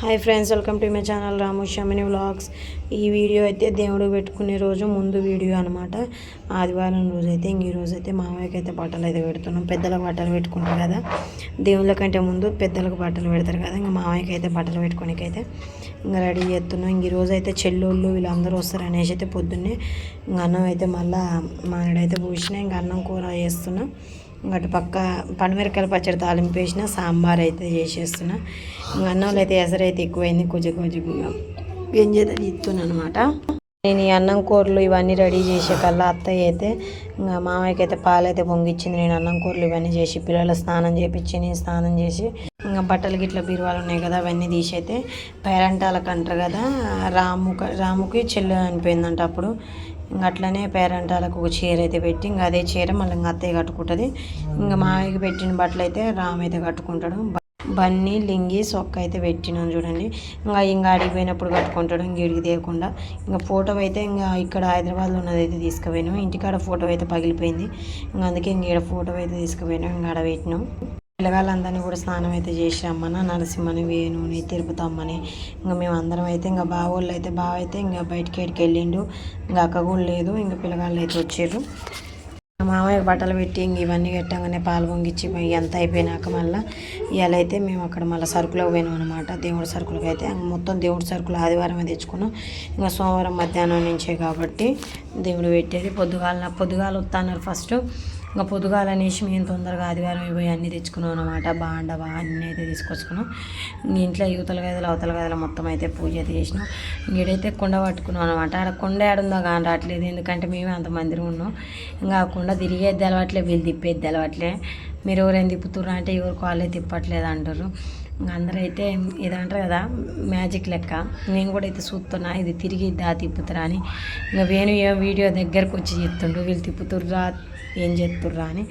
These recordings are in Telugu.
Hi friends welcome to my channel Ramu Shamini vlogs. ఈ వీడియో అయితే దేవుడు పెట్టుకునే రోజు ముందు వీడియో అనమాట ఆదివారం రోజైతే ఇంక ఈరోజు అయితే మామయ్యకి అయితే బట్టలు అయితే పెడుతున్నాం. పెద్దలకు బట్టలు పెట్టుకుంటారు కదా. దేవుళ్ళ కంటే ముందు పెద్దలకు బట్టలు పెడతారు కదా. ఇంకా మామయ్యకి అయితే బట్టలు పెట్టుకోనికి అయితే ఇంకా రెడీ చేస్తున్నాం. ఇంక ఈరోజు అయితే చెల్లెళ్ళు వీళ్ళందరూ వస్తారు అనేసి అయితే పొద్దున్నే. ఇంకా అన్నం అయితే మళ్ళీ మానేడైతే పూసిన ఇంకా అన్నం కూర చేస్తున్నాం. అటు పక్క పనిమిరకాయ పచ్చడి తాలింపు వేసిన సాంబార్ అయితే చేసేస్తున్నా. ఇంకా అన్నంలో అయితే ఎసరైతే ఎక్కువైంది. కొంచెం కొంచెం చేద్దాం? ఇస్తున్నాను అనమాట నేను ఈ అన్నం కూరలు ఇవన్నీ రెడీ చేసే కల్లా అత్తయ్య అయితే ఇంకా మామయ్యకి అయితే పాలు అయితే పొంగిచ్చింది. నేను అన్నం కూరలు ఇవన్నీ చేసి పిల్లలు స్నానం చేపించి నేను స్నానం చేసి ఇంకా బట్టలు గిట్ల బీరువాలు ఉన్నాయి కదా అవన్నీ తీసి అయితే పేరంటాలకు అంటారు కదా రాము రాముకి చెల్లి అనిపోయిందంట అప్పుడు. ఇంకా అట్లనే పేరంటాలకు ఒక చీర అయితే పెట్టి ఇంకా అదే చీర మళ్ళీ ఇంకా అత్తయ్య కట్టుకుంటుంది. ఇంకా మామయ్యకి పెట్టిన బట్టలు అయితే రామ్ అయితే కట్టుకుంటాడు. బన్నీ లింగి సొక్క అయితే పెట్టినాం చూడండి. ఇంకా ఇంకా అడిగిపోయినప్పుడు కట్టుకుంటాడు ఇంక ఇడికి తీయకుండా ఇంకా ఫోటో అయితే ఇంకా ఇక్కడ హైదరాబాద్లో ఉన్నది అయితే తీసుకుపోయినాం. ఇంటికాడ ఫోటో అయితే పగిలిపోయింది. ఇంకా అందుకే ఇంక ఇక్కడ ఫోటో అయితే తీసుకుపోయినాం ఇంకా ఆడ పెట్టినాం. పిల్లగాళ్ళందరినీ కూడా స్నానం అయితే చేసి రమ్మన్న నరసింహని వేణుని తిరుపతమ్మని. ఇంకా మేము అందరం అయితే ఇంకా బావోళ్ళు అయితే బావ అయితే ఇంకా బయటికి ఎక్కడికి వెళ్ళిండు. ఇంకా అక్క కూడా లేదు ఇంకా పిల్లగాళ్ళు అయితే వచ్చారు మామయ్య బట్టలు పెట్టి ఇంక ఇవన్నీ పెట్టగానే పాలు పొంగిచ్చి ఎంత అయిపోయినాక మళ్ళీ ఇవాళ అయితే మేము అక్కడ మళ్ళీ సరుకులకు పోయినాం అనమాట దేవుడి సరుకులకు అయితే మొత్తం దేవుడి సరుకులు ఆదివారం తెచ్చుకున్నాం. ఇంకా సోమవారం మధ్యాహ్నం నుంచే కాబట్టి దేవుడు పెట్టేది. పొద్దుగాల పొద్దుగాల వస్తున్నారు ఫస్ట్. ఇంకా పొద్దుగాల అనేసి మేము తొందరగా ఆదివారం పోయి అన్నీ తెచ్చుకున్నాం అనమాట బాండ బా అన్నీ అయితే తీసుకొచ్చుకున్నాం. ఇంట్లో యువతల గదిలో అవతల గదులు మొత్తం అయితే పూజ అయితే చేసినాం. ఈడైతే కుండ పట్టుకున్నాం అనమాట ఆడ కుండ ఏడుందో కానీ రావట్లేదు. ఎందుకంటే మేమే అంతమంది ఉన్నాం. ఇంకా ఆ కుండ తిరిగేది అలవాట్లే వీళ్ళు తిప్పేది అలవాట్లే మీరు ఎవరైనా తిప్పుతున్నారు అంటే ఎవరు కాళ్ళే తిప్పట్లేదు అంటారు. అందరూ అయితే ఇదంటారు కదా మ్యాజిక్ లెక్క. నేను కూడా అయితే చూస్తున్నా ఇది తిరిగి దా తిప్పుతురా అని. ఇంకా వేణు వీడియో దగ్గరకు వచ్చి చెప్తుండ్రు వీళ్ళు తిప్పుతుర్రా ఏం చెప్తుర్రా అని.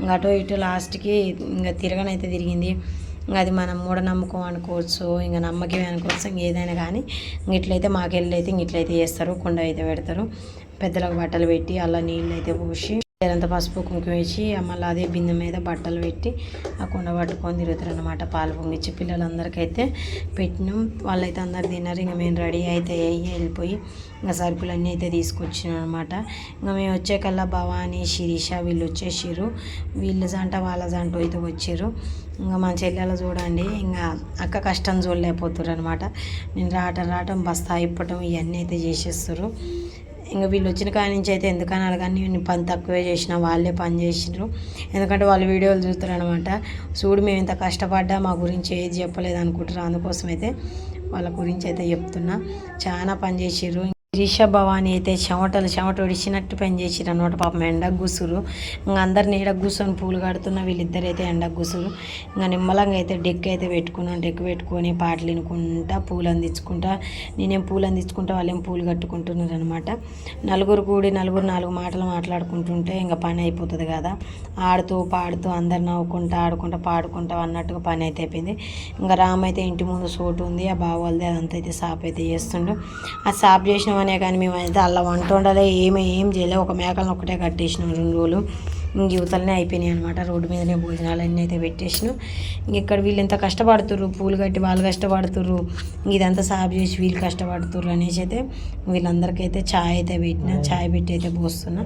ఇంకా అటు ఇటు లాస్ట్కి ఇంకా తిరగనైతే తిరిగింది. ఇంకా అది మనం మూఢనమ్మకం అనుకోవచ్చు ఇంకా నమ్మకమే అనుకోవచ్చు ఇంక ఏదైనా కానీ. ఇట్లయితే మాకెళ్ళి అయితే ఇట్లయితే చేస్తారు కుండ అయితే పెడతారు. పెద్దలకు బట్టలు పెట్టి అలా నీళ్ళు అయితే పోసి అంత పసుపు కుంకుమ వేసి మళ్ళీ అదే బిందె మీద బట్టలు పెట్టి ఆ కుండ పట్టుకొని తిరుగుతారు అనమాట పాలు పొంగిచ్చి పిల్లలందరికైతే పెట్టినాం. వాళ్ళైతే అందరు తిన్నారు ఇంకా మేము రెడీ అయితే అయ్యి వెళ్ళిపోయి ఇంకా సరుకులన్నీ అయితే తీసుకొచ్చినాం అనమాట ఇంకా మేము వచ్చేకల్లా భవానీ శిరీష వీళ్ళు వచ్చేసారు వీళ్ళ జంట వాళ్ళ జంట అయితే వచ్చారు. ఇంకా మా చెల్లెలు చూడండి ఇంకా అక్క కష్టం చూడలేకపోతున్నారు అనమాట నేను రావటం రావటం బస్తా ఇప్పటం ఇవన్నీ అయితే చేసేస్తారు ఇంకా వీళ్ళు వచ్చిన కాడి నుంచి అయితే ఎందుకని అడగాని నేను పని తక్కువే చేసిన వాళ్ళే పని చేసినారు ఎందుకంటే వాళ్ళు వీడియోలు చూస్తారు అనమాట చూడు మేము ఇంత కష్టపడ్డా మా గురించి ఏది చెప్పలేదు అనుకుంటారు అందుకోసం అయితే వాళ్ళ గురించి అయితే చెప్తున్నా. చాలా పని చేసిర్రు. రిష భవాని అయితే చెమటలు చెమట ఒడిచినట్టు పని చేసిరు అనమాట పాపం. ఎండకు గుసురు. ఇంకా అందరిని ఎండకు కూర్చొని పూలు కడుతున్న వీళ్ళిద్దరు అయితే ఎండకు గుసురు. ఇంకా నిమ్మలంగా అయితే డెక్ అయితే పెట్టుకున్నాం. డెక్ పెట్టుకొని పాటలు వినుకుంటా పూలు అందించుకుంటా. నేనేం పూలు అందించుకుంటా వాళ్ళేం పూలు కట్టుకుంటున్నారు అనమాట నలుగురు కూడి నలుగురు నాలుగు మాటలు మాట్లాడుకుంటుంటే ఇంకా పని అయిపోతుంది కదా. ఆడుతూ పాడుతూ అందరు నవ్వుకుంటా ఆడుకుంటా పాడుకుంటా అన్నట్టుగా పని అయితే అయిపోయింది. ఇంకా రామ్ అయితే ఇంటి ముందు సోటు ఉంది. ఆ బావాలది అదంతా అయితే సాప్ అయితే చేస్తుండు. ఆ సాప్ చేసిన అనే కానీ మేము అయితే అలా వంట వండలే ఏమి ఏం చేయలే. ఒక మేకలను ఒకటే కట్టేసినాం రెండు రోజులు. ఇంక యువతలనే అయిపోయినాయి అనమాట రోడ్డు మీదనే భోజనాలు అన్నీ అయితే పెట్టేసినాం. ఇంక ఇక్కడ వీళ్ళు ఎంత కష్టపడుతుర్రు? పూలు కట్టి వాళ్ళు కష్టపడుతుర్రు? ఇదంతా సాగు చేసి వీళ్ళు కష్టపడుతుర్రు అనేసి అయితే వీళ్ళందరికైతే ఛాయ్ అయితే పెట్టిన ఛాయ్ పెట్టి అయితే పోస్తున్నా.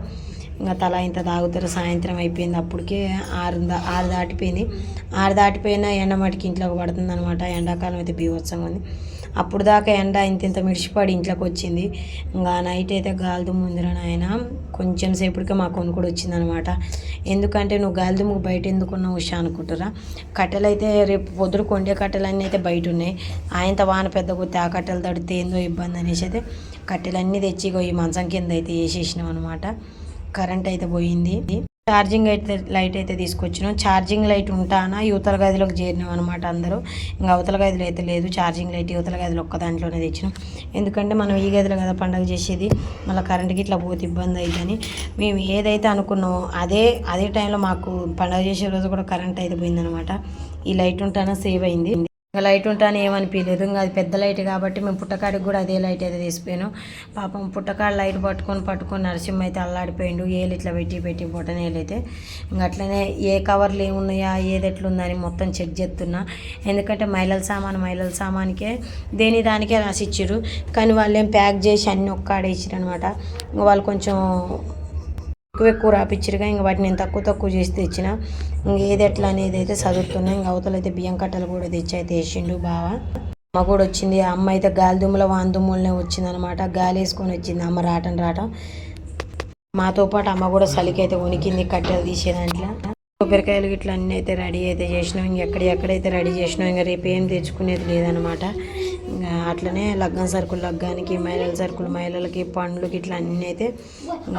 ఇంకా తల ఇంత తాగుతారు. సాయంత్రం అయిపోయింది. అప్పటికే ఆరు ఆరు దాటిపోయింది. ఆరు దాటిపోయినా ఎండ మటుకి ఇంట్లోకి పడుతుంది అనమాట ఎండాకాలం అయితే బీభత్సంగా ఉంది. అప్పుడు దాకా ఎండ ఇంత ఇంత మిడిచిపడి ఇంట్లోకి వచ్చింది. ఇంకా నైట్ అయితే గాలిదుమ్ము ఉందిరా ఆయన కొంచెం సేపటికే మా కొను కూడా వచ్చిందనమాట. ఎందుకంటే నువ్వు గాలిదుమ్ముకు బయట ఎందుకున్నావు ఉషా అనుకుంటారా కట్టెలు అయితే రేపు పొద్దురు కొండే కట్టెలన్నీ అయితే బయట ఉన్నాయి. ఆయనతో వాన పెద్ద కొద్ది ఆ కట్టెలు తడితే ఏందో ఇబ్బంది అనేసి అయితే కట్టెలన్నీ తెచ్చి ఈ మంచం కింద అయితే వేసేసినాం అనమాట. కరెంట్ అయితే పోయింది. ఛార్జింగ్ అయితే లైట్ అయితే తీసుకొచ్చినాం. ఛార్జింగ్ లైట్ ఉంటానా? యువతల గదిలోకి చేరినాం అనమాట అందరూ. ఇంకా అవతల గదిలో అయితే లేదు. ఛార్జింగ్ లైట్ యువతల గదిలో ఒక్క దాంట్లోనే తెచ్చినాం. ఎందుకంటే మనం ఈ గదిలో కదా పండగ చేసేది. మళ్ళీ కరెంట్కి ఇట్లా పోతే ఇబ్బంది అవుతుందని మేము ఏదైతే అనుకున్నామో అదే అదే టైంలో మాకు పండగ చేసే రోజు కూడా కరెంట్ అయితే పోయిందనమాట ఈ లైట్ ఉంటానా సేవ్ అయింది. ఇంకా లైట్ ఉంటాను ఏమనిపించలేదు ఇంకా అది పెద్ద లైట్ కాబట్టి మేము పుట్టకాడికి కూడా అదే లైట్ అయితే తీసిపోయాను. పాపం పుట్టకాడ లైట్ పట్టుకొని పట్టుకొని నరసింహ అయితే అల్లాడిపోయిండు. ఏలు ఇట్లా పెట్టి పెట్టి బొటనేలు ఇంకా అట్లనే ఏ కవర్లు ఏమున్నాయా ఏది ఎట్లుందని మొత్తం చెక్ చేస్తున్నా. ఎందుకంటే మహిళల సామాన్ మహిళల సామానికే దేని దానికే రాసిచ్చారు. కానీ వాళ్ళు ఏం ప్యాక్ చేసి అన్ని ఒక్కాడే ఇచ్చారు అనమాట వాళ్ళు కొంచెం ఎక్కువ ఎక్కువ రాపిచ్చిరుగా ఇంక వాటిని నేను తక్కువ తక్కువ చేసి తెచ్చిన. ఇంక ఏది ఎట్లా అనేది అయితే చదువుతున్నా ఇంక అవతల అయితే బియ్యం కట్టలు కూడా తెచ్చి అయితే వేసిండు బావా. అమ్మ కూడా వచ్చింది ఆ అమ్మ అయితే గాలి దుమ్ముల వాన్ దుమ్ములనే వచ్చింది అనమాట గాలి వేసుకొని వచ్చింది అమ్మ రావటం రావటం మాతో పాటు అమ్మ కూడా చలికి అయితే ఉనికింది కట్టెలు తీసే దాంట్లో. కొబ్బరికాయలు ఇట్లా అన్నీ అయితే రెడీ అయితే చేసినాం ఇంక ఎక్కడెక్కడైతే రెడీ చేసినాం ఇంకా రేపు ఏం తెచ్చుకునేది లేదనమాట. అట్లనే లగ్గం సరుకులు లగ్గానికి మహిళల సరుకులు మహిళలకి పండ్లకి ఇట్లా అన్నీ అయితే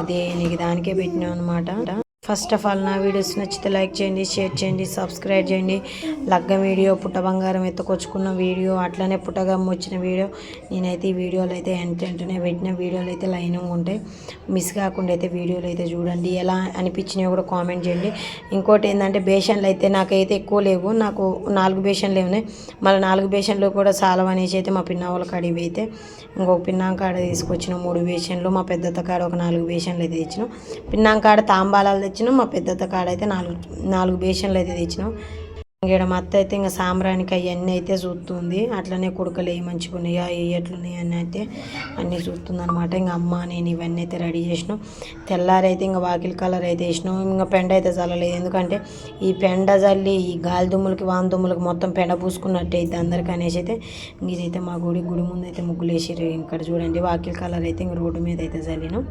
దేనికి దానికే పెట్టినాం అనమాట ఫస్ట్ ఆఫ్ ఆల్ నా వీడియోస్ నచ్చితే లైక్ చేయండి షేర్ చేయండి సబ్స్క్రైబ్ చేయండి. లగ్గ వీడియో పుట్ట బంగారం ఎత్తుకొచ్చుకున్న వీడియో అట్లనే పుట్టగమ్మ వచ్చిన వీడియో. నేనైతే ఈ వీడియోలు అయితే వెంటనే పెట్టిన. వీడియోలు అయితే లైనింగ్ ఉంటాయి. మిస్ కాకుండా అయితే వీడియోలు అయితే చూడండి. ఎలా అనిపించినాయో కూడా కామెంట్ చేయండి. ఇంకోటి ఏంటంటే బేషన్లు అయితే నాకైతే ఎక్కువ లేవు. నాకు నాలుగు బేషన్లు ఉన్నాయి మళ్ళీ నాలుగు బేషన్లు కూడా చాలా అనేసి అయితే మా పిన్నావుల కాడివి అయితే ఇంకొక పిన్నాం కాడ తీసుకొచ్చిన మూడు బేషన్లు మా పెద్దత కాడ ఒక నాలుగు బేషన్లు అయితే తెచ్చినాం. పిన్నాం కాడ తాంబాలాలు తెచ్చినాం. మా పెద్దత కాడ అయితే నాలుగు నాలుగు బేషన్లు అయితే తెచ్చినాం. ఇంకేడ మా అత్త అయితే ఇంకా సాంబ్రానికి అవన్నీ అయితే చూస్తుంది అట్లనే కొడుకలు ఏ మంచిగా ఉన్నాయా ఏ ఎట్లున్నాయి అని అయితే అన్నీ చూస్తుంది అనమాట ఇంకా అమ్మ నేను ఇవన్నీ అయితే రెడీ చేసినాం. తెల్లారైతే ఇంకా వాకిలి కలర్ అయితే వేసినాం. ఇంకా పెండ అయితే చల్లలేదు. ఎందుకంటే ఈ పెండ చల్లి ఈ గాలి దుమ్ములకి వాన దుమ్ములకి మొత్తం పెండ పూసుకున్నట్టు అయితే అందరికీ అనేసి అయితే ఇదైతే మా గుడి గుడి ముందు అయితే ముగ్గులు వేసిర్రు ఇక్కడ చూడండి వాకిలి కలర్ అయితే ఇంకా రోడ్డు మీద అయితే చల్లినాం.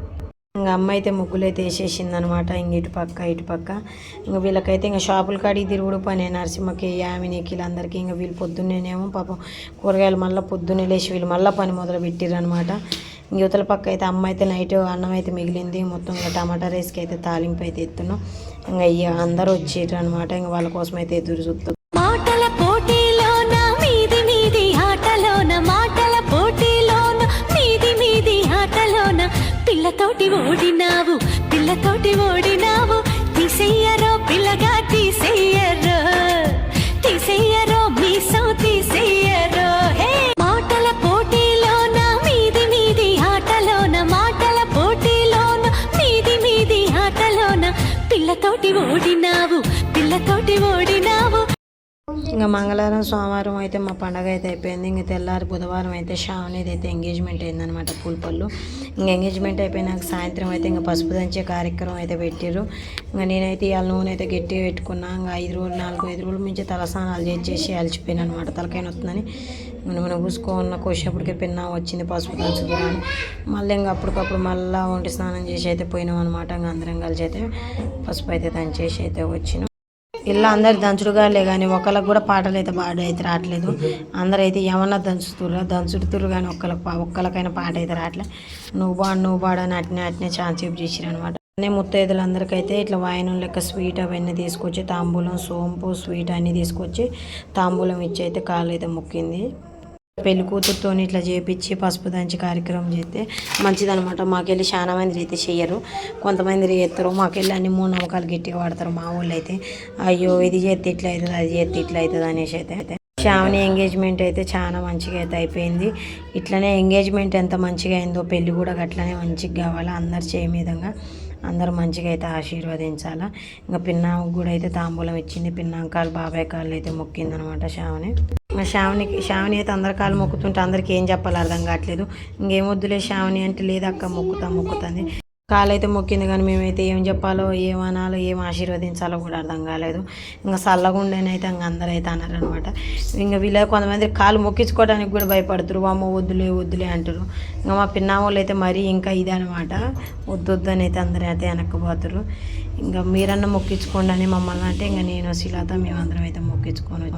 ఇంకా అమ్మ అయితే ముగ్గులు అయితే వేసేసింది అనమాట ఇంక ఇటు పక్క ఇటు పక్క. ఇంకా వీళ్ళకైతే ఇంకా షాపుల కాడికి తిరుగుడు పని. నరసింహకి యామినికి వీళ్ళందరికీ ఇంకా వీళ్ళు పొద్దున్నేనేమో పాపం కూరగాయలు మళ్ళీ పొద్దున్నే లేచి వీళ్ళు మళ్ళీ పని మొదలు పెట్టిర్రు అనమాట యువతల పక్క అయితే అమ్మ అయితే నైట్ అన్నం అయితే మిగిలింది. మొత్తం ఇంకా టమాటా రైస్కి అయితే తాలింపు అయితే ఎత్తున్నాం. ఇంకా అందరూ వచ్చేటనమాట ఇంకా వాళ్ళ కోసం అయితే ఎదురు చూస్తాం పిల్లతోటి ఓడినావు పిల్లతోటి ఓడినావు. ఇంకా మంగళవారం సోమవారం అయితే మా పండగ అయితే అయిపోయింది. ఇంక తెల్లారి బుధవారం అయితే షావనీది అయితే ఎంగేజ్మెంట్ అయిందనమాట పూలపళ్ళు ఇంకా ఎంగేజ్మెంట్ అయిపోయినాక సాయంత్రం అయితే ఇంకా పసుపు దంచే కార్యక్రమం అయితే పెట్టారు ఇంకా నేనైతే ఇవాళ నూనె అయితే గట్టిగా పెట్టుకున్నా. ఇంకా ఐదు రోజులు నాలుగు ఐదు రోజుల మించి తలస్నానాలు చేసేసి అలసిపోయినా అనమాట తలకాయ వస్తుందని మనం మనం కూసుకోన్న పిన్న వచ్చింది పసుపు దంచుతున్నాను మళ్ళీ ఇంకా అప్పటికప్పుడు మళ్ళీ ఒంటి స్నానం చేసి అయితే పోయినాం అనమాట ఇంకా అందరం కలిసి అయితే పసుపు అయితే దంచేసి అయితే వచ్చినాం. ఇల్లు అందరు దంచుడుగాలే కానీ ఒకళ్ళకి కూడా పాటలు అయితే పాట అయితే రావట్లేదు. అందరూ అయితే ఏమన్నా దంచుతురు దంచుతురు కానీ ఒక్కళ్ళకి పా- ఒక్కళ్ళకైనా పాట అయితే రావట్లేదు నువ్వు బాడు నువ్వు బాడు అని అట్నే అట్నే ఛాన్స్ చూపు చేసిరు అనమాట అన్నీ ముత్తైదులందరికైతే ఇట్లా వాయనం లెక్క స్వీట్ అవన్నీ తీసుకొచ్చి తాంబూలం సోంపు స్వీట్ అన్నీ తీసుకొచ్చి తాంబూలం ఇచ్చి అయితే కాళ్ళు అయితే మొక్కింది. పెళ్ళి కూతురుతో ఇట్లా చేపించి పసుపు దంచి కార్యక్రమం చేస్తే మంచిదనమాట మాకెళ్ళి చాలా మంది అయితే చేయరు కొంతమంది చేస్తారు మాకెళ్ళి అన్ని మూడు నమ్మకాలు గట్టిగా వాడతారు మా ఊళ్ళో అయితే. అయ్యో ఇది చేస్తే ఇట్లా అవుతుంది అది చేస్తే ఇట్లా అవుతుంది అనేసి అయితే. శ్రావణి ఎంగేజ్మెంట్ అయితే చాలా మంచిగా అయితే అయిపోయింది. ఇట్లనే ఎంగేజ్మెంట్ ఎంత మంచిగా అయిందో పెళ్ళి కూడా అట్లనే మంచిగా కావాలి అందరు చేయ విధంగా అందరూ మంచిగా అయితే ఆశీర్వదించాలా. ఇంకా పిన్నాకు కూడా అయితే తాంబూలం ఇచ్చింది. పిన్నాంకాలు బాబాయ్ కాళ్ళు అయితే మొక్కింది అనమాట శ్రావణి. ఇంకా శ్రావణి అయితే అందరి కాళ్ళు మొక్కుతుంటే అందరికి ఏం చెప్పాలి అర్థం కావట్లేదు. ఇంకేం వద్దులే శ్రావణి అంటే లేదక్క మొక్కుతా మొక్కుతుంది కాలు అయితే మొక్కింది కానీ మేమైతే ఏం చెప్పాలో ఏం అనాలో ఏం ఆశీర్వదించాలో కూడా అర్థం కాలేదు. ఇంకా చల్లగుండేనైతే ఇంకా అందరూ అయితే అన్నారు అనమాట ఇంకా వీళ్ళ కొంతమంది కాలు మొక్కించుకోవడానికి కూడా భయపడుతురు అమ్మ వద్దులే వద్దులే అంటారు ఇంకా మా పిన్నామూలు అయితే మరీ ఇంకా ఇదే అనమాట వద్దు వద్దు అని అయితే అందరూ అయితే వెనక్కిపోతారు ఇంకా మీరన్నా మొక్కించుకోండి అని మమ్మల్ని అంటే ఇంకా నేను శిలాత మేమందరం అయితే మొక్కించుకొని